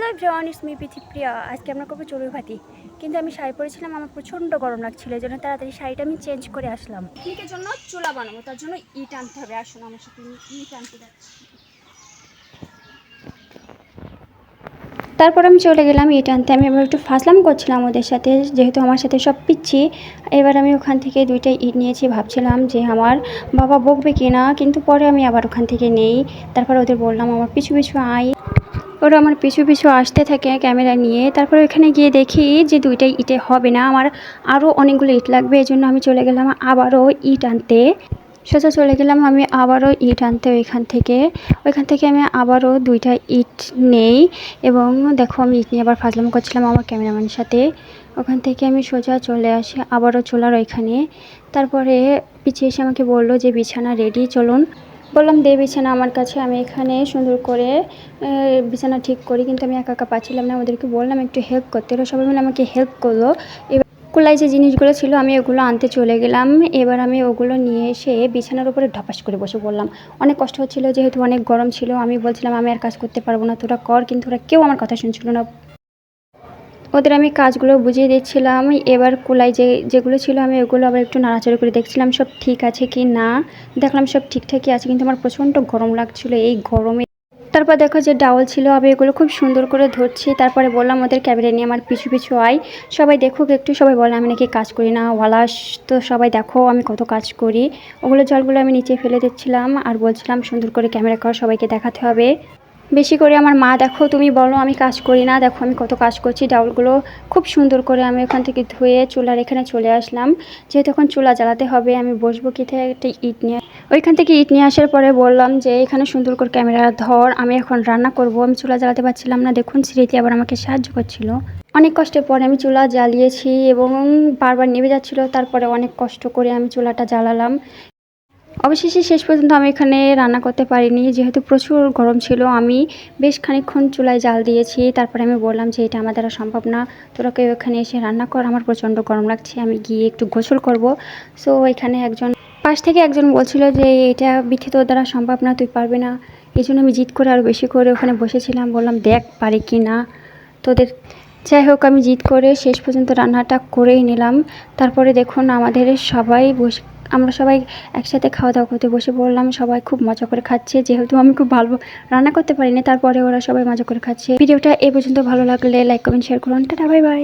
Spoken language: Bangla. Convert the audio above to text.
Hello everyone is me Priya আজকে আমরা করব চড়ুই ভাতি। কিন্তু আমি শাড়ি পরেছিলাম আমার প্রচণ্ড গরম লাগছিল এই জন্য তাড়াতাড়ি শাড়িটা আমি চেঞ্জ করে আসলাম। পিকনিকের জন্য চুলা বানাবো তার জন্য ইট আনতে হবে। আসুন আমার সাথে ইট আনতে যাচ্ছি। তারপর আমি চলে গেলাম ইট আনতে আমি এবার একটু ফাসলাম করছিলাম ওদের সাথে যেহেতু আমার সাথে সব পিচ্ছি। এবার আমি ওখান থেকে দুইটা ইট নিয়েছি ভাবছিলাম যে আমার বাবা বকবে কি না কিন্তু পরে আমি আবার ওখান থেকে নেই। তারপর ওদের বললাম আমার পিছু পিছু আয়। ওরা আমার পিছু পিছু আসতে থাকে ক্যামেরা নিয়ে। তারপর ওখানে গিয়ে দেখি যে দুইটাই ইটে হবে না। আমার আরও অনেকগুলো ইট লাগবে এই জন্য আমি চলে গেলাম আবারও ইট আনতে। সোজা চলে গেলাম আমি আবারও ইট আনতে ওইখান থেকে। ওইখান থেকে আমি আবারও দুইটা ইট নেই এবং দেখো আমি ইট নিয়ে আবার ফাজলাম করছিলাম আমার ক্যামেরাম্যানের সাথে। ওখান থেকে আমি সোজা চলে আসি আবারও চলার ওইখানে। তারপরে পিছিয়ে এসে আমাকে বলল যে, বিছানা রেডি চলুন। বললাম, দে বিছানা আমার কাছে, আমি এখানে সুন্দর করে বিছানা ঠিক করি। কিন্তু আমি একা একা পাচ্ছিলাম না, ওদেরকে বললাম, একটু হেল্প করতে। ওরা সবাই মিলে আমাকে হেল্প করল এবার কুলাই যে জিনিসগুলো ছিল, আমি ওগুলো আনতে চলে গেলাম। এবার আমি ওগুলো নিয়ে এসে বিছানার উপরে ঢপাস করে বসে পড়লাম। অনেক কষ্ট হচ্ছিল, যেহেতু অনেক গরম ছিল। আমি বলছিলাম, আমি আর কাজ করতে পারব না, তোরা কর। কিন্তু ওরা কেউ আমার কথা শুনছিল না। ওদের আমি কাজগুলো বুঝিয়ে দিচ্ছিলাম। এবার কুলাই যে, যেগুলো ছিল আমি ওগুলো আবার একটু নাড়াচাড়া করে দেখছিলাম, সব ঠিক আছে কি না? দেখলাম সব ঠিকঠাকই আছে, কিন্তু আমার প্রচণ্ড গরম লাগছিল। এই গরমে তারপর দেখো যে ডাউল ছিল, আমি এগুলো খুব সুন্দর করে ধরছি। তারপরে বললাম, ওদের ক্যামেরা নিয়ে আমার পিছু পিছু আয়। সবাই দেখুক একটু। সবাই বলে, আমি নাকি কাজ করি না, ওয়ালাস। তো সবাই দেখো, আমি কত কাজ করি। ওগুলো জলগুলো আমি নিচে ফেলে দিচ্ছিলাম আর বলছিলাম, সুন্দর করে ক্যামেরা কর, সবাইকে দেখাতে হবে। বেশি করে আমার মা, দেখো, তুমি বলো, আমি কাজ করি না। দেখো, আমি কত কাজ করছি। ডাউলগুলো খুব সুন্দর করে আমি ওখান থেকে ধুয়ে চুলার এখানে চলে আসলাম। যেহেতু এখন চুলা জ্বালাতে হবে, আমি বসবো কি থেকে? একটা ইট নিয়ে। ওইখান থেকে ইট নিয়ে আসার পরে বললাম যে, এখানে সুন্দর করে ক্যামেরা ধর, আমি এখন রান্না করব। আমি চুলা জ্বালাতে পারছিলাম না। দেখুন, স্মৃতি আবার আমাকে সাহায্য করছিল। অনেক কষ্টের পরে আমি চুলা জ্বালিয়েছি এবং বারবার নেমে যাচ্ছিল। তারপরে অনেক কষ্ট করে আমি চুলাটা জ্বালালাম। অবশেষে শেষ পর্যন্ত আমি এখানে রান্না করতে পারিনি। যেহেতু প্রচুর গরম ছিল, আমি বেশ খানিকক্ষণ চুলায় জাল দিয়েছি। তারপরে আমি বললাম যে, এটা আমার দ্বারা সম্ভব না। তোরা কেউ এখানে এসে রান্না কর। আমার প্রচণ্ড গরম লাগছে। আমি গিয়ে একটু গোসল করব। সো এখানে একজন, পাশ থেকে একজন বলছিল যে, এটা বিথি দ্বারা সম্ভব না, তুই পারবি না। এই জন্য আমি জিদ করে আরও বেশি করে ওখানে বসেছিলাম। বললাম, দেখ, পারি কি না? তোদের, যাই হোক, আমি জিদ করে শেষ পর্যন্ত রান্নাটা করেই নিলাম। তারপরে দেখুন, আমাদের সবাই বসে আমরা সবাই একসাথে খাওয়া দাওয়া করতে বসে পড়লাম, সবাই খুব মজা করে খাচ্ছে। যেহেতু আমি খুব ভালো রান্না করতে পারিনি, তারপরে ওরা সবাই মজা করে খাচ্ছে। ভিডিওটা এ পর্যন্ত ভালো লাগলে লাইক কমেন্ট শেয়ার করুন। Tata bye bye